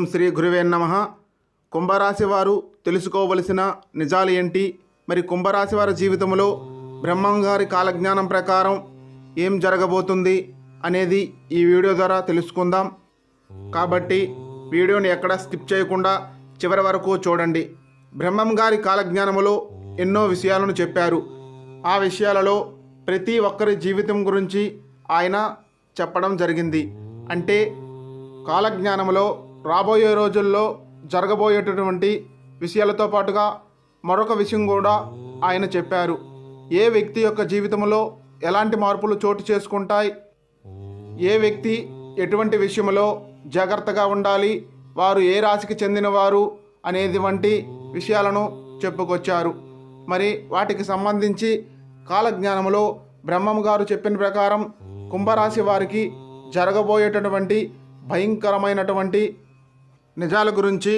ఓం శ్రీ గురువే నమ. కుంభరాశి వారు తెలుసుకోవలసిన నిజాలు ఏంటి? మరి కుంభరాశి వారి జీవితంలో బ్రహ్మంగారి కాలజ్ఞానం ప్రకారం ఏం జరగబోతుంది అనేది ఈ వీడియో ద్వారా తెలుసుకుందాం. కాబట్టి వీడియోని ఎక్కడ స్కిప్ చేయకుండా చివరి వరకు చూడండి. బ్రహ్మం గారి కాలజ్ఞానములో ఎన్నో విషయాలను చెప్పారు. ఆ విషయాలలో ప్రతి ఒక్కరి జీవితం గురించి ఆయన చెప్పడం జరిగింది. అంటే కాలజ్ఞానంలో రాబోయే రోజుల్లో జరగబోయేటటువంటి విషయాలతో పాటుగా మరొక విషయం కూడా ఆయన చెప్పారు. ఏ వ్యక్తి యొక్క జీవితంలో ఎలాంటి మార్పులు చోటు చేసుకుంటాయి? ఏ వ్యక్తి ఎటువంటి విషయంలో జాగ్రత్తగా ఉండాలి? వారు ఏ రాశికి చెందినవారు? అనేది వంటి విషయాలను చెప్పుకొచ్చారు. మరి వాటికి సంబంధించి కాలజ్ఞానంలో బ్రహ్మం గారు చెప్పిన ప్రకారం కుంభరాశి వారికి జరగబోయేటటువంటి భయంకరమైనటువంటి నిజాల గురించి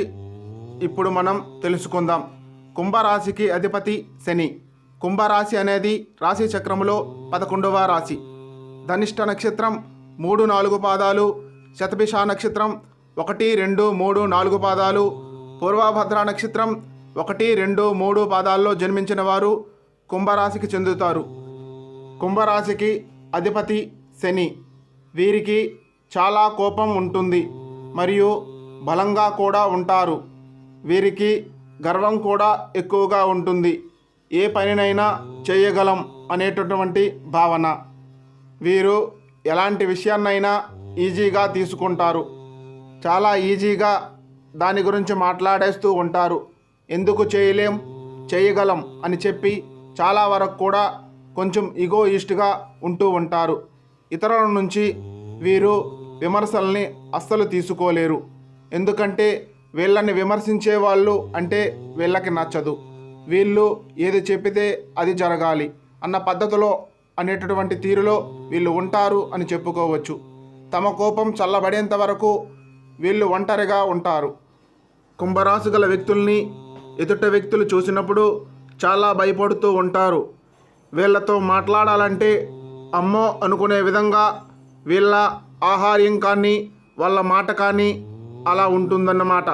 ఇప్పుడు మనం తెలుసుకుందాం. కుంభరాశికి అధిపతి శని. కుంభరాశి అనేది రాశి చక్రములో పదకొండవ రాశి. ధనిష్ట నక్షత్రం మూడు నాలుగు పాదాలు శతభిష నక్షత్రం ఒకటి రెండు మూడు నాలుగు పాదాలు పూర్వభద్ర నక్షత్రం ఒకటి రెండు మూడు పాదాల్లో జన్మించిన వారు కుంభరాశికి చెందుతారు. కుంభరాశికి అధిపతి శని. వీరికి చాలా కోపం ఉంటుంది. మరియు బలంగా కూడా ఉంటారు. వీరికి గర్వం కూడా ఎక్కువగా ఉంటుంది. ఏ పనినైనా చేయగలం అనేటటువంటి భావన. వీరు ఎలాంటి విషయాన్నైనా ఈజీగా తీసుకుంటారు. చాలా ఈజీగా దాని గురించి మాట్లాడేస్తూ ఉంటారు. ఎందుకు చేయలేం? చేయగలం అని చెప్పి చాలా వరకు కూడా కొంచెం ఈగోయిస్ట్గా ఉంటూ ఉంటారు. ఇతరుల నుంచి వీరు విమర్శల్ని అస్సలు తీసుకోలేరు. ఎందుకంటే వీళ్ళని విమర్శించే వాళ్ళు అంటే వీళ్ళకి నచ్చదు. వీళ్ళు ఏది చెప్పితే అది జరగాలి అన్న పద్ధతిలో అనేటటువంటి తీరులో వీళ్ళు ఉంటారు అని చెప్పుకోవచ్చు. తమ కోపం చల్లబడేంత వరకు వీళ్ళు ఒంటరిగా ఉంటారు. కుంభరాశి గల వ్యక్తుల్ని ఎదుట వ్యక్తులు చూసినప్పుడు చాలా భయపడుతూ ఉంటారు. వీళ్ళతో మాట్లాడాలంటే అమ్మో అనుకునే విధంగా వీళ్ళ ఆహార్యం కానీ వాళ్ళ మాట కానీ అలా ఉంటుందన్నమాట.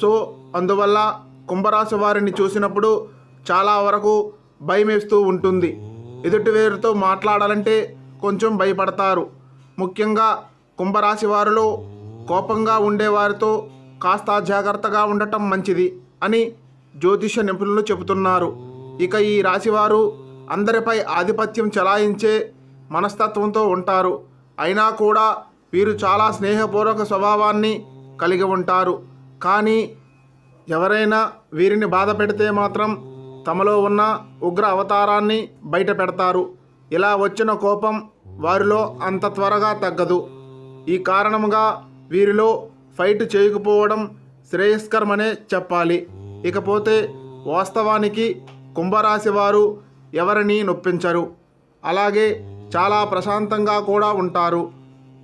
సో అందువల్ల కుంభరాశి వారిని చూసినప్పుడు చాలా వరకు భయమేస్తూ ఉంటుంది. ఎదుటి వేరుతో మాట్లాడాలంటే కొంచెం భయపడతారు. ముఖ్యంగా కుంభరాశి వారిలో కోపంగా ఉండేవారితో కాస్త జాగ్రత్తగా ఉండటం మంచిది అని జ్యోతిష నిపుణులు చెబుతున్నారు. ఇక ఈ రాశివారు అందరిపై ఆధిపత్యం చెలాయించే మనస్తత్వంతో ఉంటారు. అయినా కూడా వీరు చాలా స్నేహపూర్వక స్వభావాన్ని కలిగి ఉంటారు. కానీ ఎవరైనా వీరిని బాధ పెడితే మాత్రం తమలో ఉన్న ఉగ్ర అవతారాన్ని బయట పెడతారు. ఇలా వచ్చిన కోపం వారిలో అంత త్వరగా తగ్గదు. ఈ కారణముగా వీరిలో ఫైట్ చేయకపోవడం శ్రేయస్కరమనే చెప్పాలి. ఇకపోతే వాస్తవానికి కుంభరాశి వారు ఎవరిని నొప్పించరు. అలాగే చాలా ప్రశాంతంగా కూడా ఉంటారు.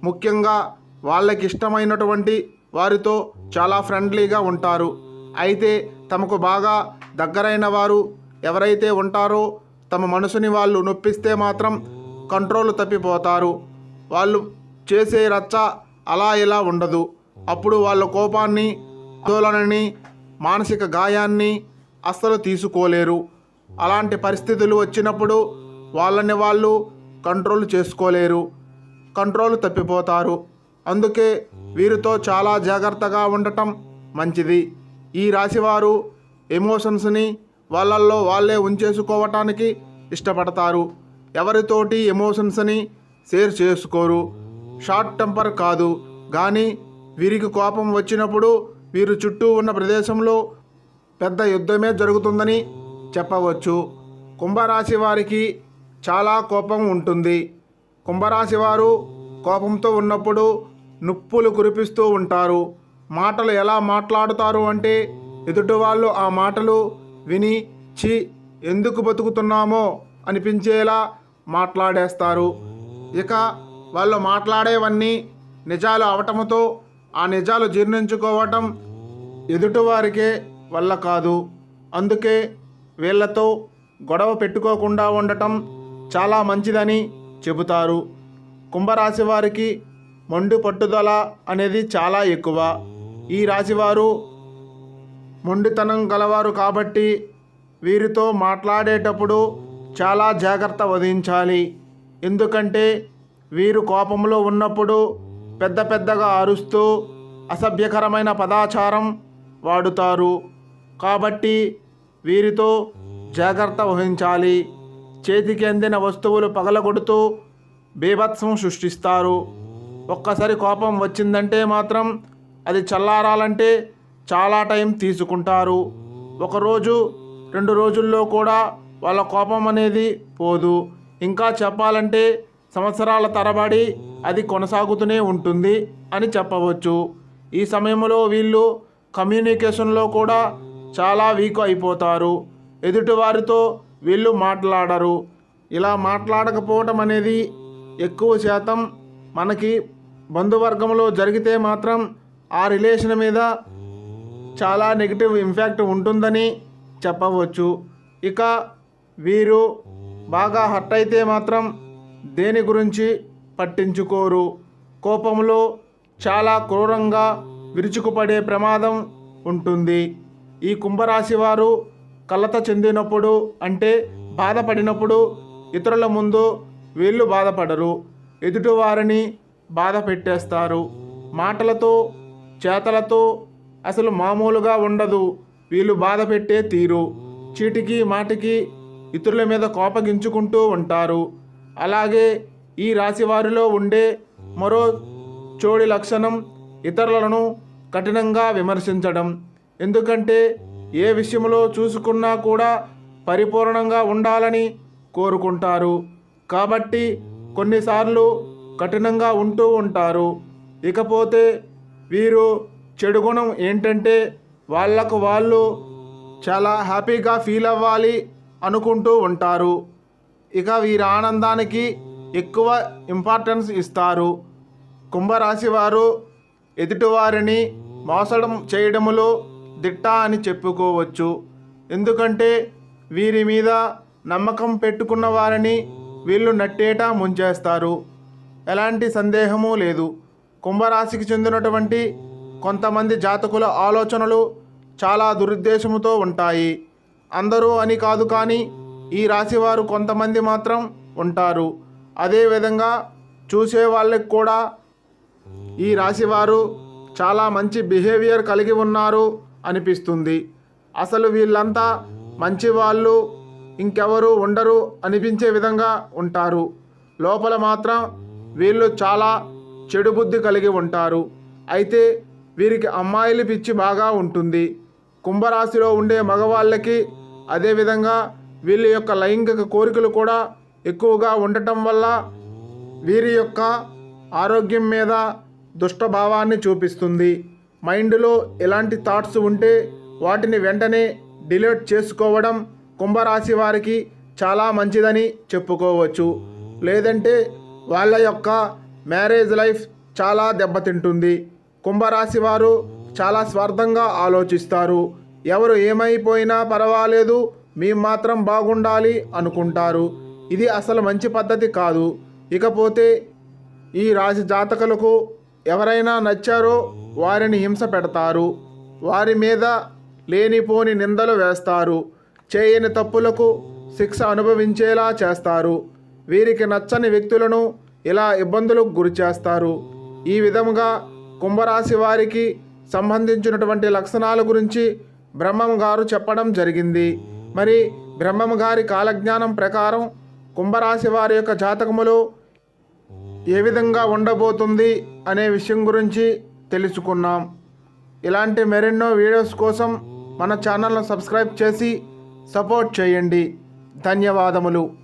ముఖ్యంగా వాళ్ళకి ఇష్టమైనటువంటి వారితో చాలా ఫ్రెండ్లీగా ఉంటారు. అయితే తమకు బాగా దగ్గరైన వారు ఎవరైతే ఉంటారో తమ మనసుని వాళ్ళు నొప్పిస్తే మాత్రం కంట్రోల్ తప్పిపోతారు. వాళ్ళు చేసే రచ్చ అలా ఇలా ఉండదు. అప్పుడు వాళ్ళ కోపాన్ని ఆందోళనని మానసిక గాయాన్ని అస్సలు తీసుకోలేరు. అలాంటి పరిస్థితులు వచ్చినప్పుడు వాళ్ళని వాళ్ళు కంట్రోల్ చేసుకోలేరు. కంట్రోల్ తప్పిపోతారు. అందుకే వీరితో చాలా జాగ్రత్తగా ఉండటం మంచిది. ఈ రాశివారు ఎమోషన్స్ని వాళ్ళల్లో వాళ్ళే ఉంచేసుకోవటానికి ఇష్టపడతారు. ఎవరితోటి ఎమోషన్స్ని షేర్ చేసుకోరు. షార్ట్ టెంపర్ కాదు. కానీ వీరికి కోపం వచ్చినప్పుడు వీరు చుట్టూ ఉన్న ప్రదేశంలో పెద్ద యుద్ధమే జరుగుతుందని చెప్పవచ్చు. కుంభరాశి వారికి చాలా కోపం ఉంటుంది. కుంభరాశి వారు కోపంతో ఉన్నప్పుడు నుప్పులు కురిపిస్తూ ఉంటారు. మాటలు ఎలా మాట్లాడుతారు అంటే ఎదుటి వాళ్ళు ఆ మాటలు విని చి ఎందుకు బతుకుతున్నామో అనిపించేలా మాట్లాడేస్తారు. ఇక వాళ్ళు మాట్లాడేవన్నీ నిజాలు అవటంతో ఆ నిజాలు జీర్ణించుకోవటం ఎదుటివారికే వల్ల కాదు. అందుకే వీళ్ళతో గొడవ పెట్టుకోకుండా ఉండటం చాలా మంచిదని చెబుతారు. కుంభరాశి వారికి మొండి పట్టుదల అనేది చాలా ఎక్కువ. ఈ రాశివారు మొండితనం గలవారు కాబట్టి వీరితో మాట్లాడేటప్పుడు చాలా జాగ్రత్త వహించాలి ఎందుకంటే వీరు కోపంలో ఉన్నప్పుడు పెద్ద పెద్దగా అరుస్తూ అసభ్యకరమైన పదాచారం వాడుతారు. కాబట్టి వీరితో జాగ్రత్త వహించాలి. చేతికి అందిన వస్తువులు పగలగొడుతూ బీభత్సం సృష్టిస్తారు. ఒక్కసారి కోపం వచ్చిందంటే మాత్రం అది చల్లారాలంటే చాలా టైం తీసుకుంటారు. ఒకరోజు రెండు రోజుల్లో కూడా వాళ్ళ కోపం అనేది పోదు. ఇంకా చెప్పాలంటే సంవత్సరాల తరబడి అది కొనసాగుతూనే ఉంటుంది అని చెప్పవచ్చు. ఈ సమయంలో వీళ్ళు కమ్యూనికేషన్లో కూడా చాలా వీక్ అయిపోతారు. ఎదుటివారితో వీళ్ళు మాట్లాడరు. ఇలా మాట్లాడకపోవటం అనేది ఎక్కువ శాతం మనకి బంధువర్గంలో జరిగితే మాత్రం ఆ రిలేషన్ మీద చాలా నెగిటివ్ ఇంపాక్ట్ ఉంటుందని చెప్పవచ్చు. ఇక వీరు బాగా హర్ట్ అయితే మాత్రం దేని గురించి పట్టించుకోరు. కోపంలో చాలా క్రూరంగా విరుచుకుపడే ప్రమాదం ఉంటుంది. ఈ కుంభరాశి వారు కలత చెందినప్పుడు అంటే బాధపడినప్పుడు ఇతరుల ముందు వీళ్ళు బాధపడరు. ఎదుటివారిని బాధ పెట్టేస్తారు. మాటలతో చేతలతో అసలు మామూలుగా ఉండదు. వీళ్ళు బాధ పెట్టే తీరు. చీటికి మాటికి ఇతరుల మీద కోపగించుకుంటూ ఉంటారు. అలాగే ఈ రాశి వారిలో ఉండే మరో చోడి లక్షణం ఇతరులను కఠినంగా విమర్శించడం. ఎందుకంటే ఏ విషయంలో చూసుకున్నా కూడా పరిపూర్ణంగా ఉండాలని కోరుకుంటారు. కాబట్టి కొన్నిసార్లు కఠినంగా ఉంటూ ఉంటారు. ఇకపోతే వీరు చెడు గుణం ఏంటంటే వాళ్ళకు వాళ్ళు చాలా హ్యాపీగా ఫీల్ అవ్వాలి అనుకుంటూ ఉంటారు. ఇక వీరి ఆనందానికి ఎక్కువ ఇంపార్టెన్స్ ఇస్తారు. కుంభరాశి వారు ఎదుటివారిని మోసడం చేయడములో దిట్ట అని చెప్పుకోవచ్చు. ఎందుకంటే వీరి మీద నమ్మకం పెట్టుకున్న వారిని వీళ్ళు నట్టేటా ముంచేస్తారు. ఎలాంటి సందేహము లేదు. కుంభరాశికి చెందినటువంటి కొంతమంది జాతకుల ఆలోచనలు చాలా దురుద్దేశముతో ఉంటాయి. అందరూ అని కాదు కానీ ఈ రాశివారు కొంతమంది మాత్రం ఉంటారు. అదేవిధంగా చూసే వాళ్ళకి కూడా ఈ రాశివారు చాలా మంచి బిహేవియర్ కలిగి ఉన్నారు అనిపిస్తుంది. అసలు వీళ్ళంతా మంచి వాళ్ళు ఇంకెవరు ఉండరు అనిపించే విధంగా ఉంటారు. లోపల మాత్రం వీళ్ళు చాలా చెడు బుద్ధి కలిగి ఉంటారు. అయితే వీరికి అమ్మాయిల పిచ్చి బాగా ఉంటుంది. కుంభరాశిలో ఉండే మగవాళ్ళకి అదేవిధంగా వీళ్ళ యొక్క లైంగిక కోరికలు కూడా ఎక్కువగా ఉండటం వల్ల వీరి యొక్క ఆరోగ్యం మీద దుష్టభావాన్ని చూపిస్తుంది. మైండ్లో ఎలాంటి థాట్స్ ఉంటే వాటిని వెంటనే డిలీట్ చేసుకోవడం కుంభరాశి వారికి చాలా మంచిదని చెప్పుకోవచ్చు. లేదంటే వాళ్ళ యొక్క మ్యారేజ్ లైఫ్ చాలా దెబ్బతింటుంది. కుంభరాశి వారు చాలా స్వార్థంగా ఆలోచిస్తారు. ఎవరు ఏమైపోయినా పర్వాలేదు మేము మాత్రం బాగుండాలి అనుకుంటారు. ఇది అసలు మంచి పద్ధతి కాదు. ఇకపోతే ఈ రాశి జాతకులకు ఎవరైనా నచ్చారో వారిని హింస పెడతారు. వారి మీద లేనిపోని నిందలు వేస్తారు. చేయని తప్పులకు శిక్ష అనుభవించేలా చేస్తారు. వీరికి నచ్చని వ్యక్తులను ఇలా ఇబ్బందులకు గురిచేస్తారు ఈ విధముగా కుంభరాశి వారికి సంబంధించినటువంటి లక్షణాల గురించి బ్రహ్మం గారు చెప్పడం జరిగింది. మరి బ్రహ్మం గారి కాలజ్ఞానం ప్రకారం కుంభరాశి వారి యొక్క జాతకములో ఏ విధంగా ఉండబోతుంది అనే విషయం గురించి తెలుసుకున్నాం. ఇలాంటి మరెన్నో వీడియోస్ కోసం మన ఛానల్ను సబ్స్క్రైబ్ చేసి సపోర్ట్ చేయండి. ధన్యవాదములు.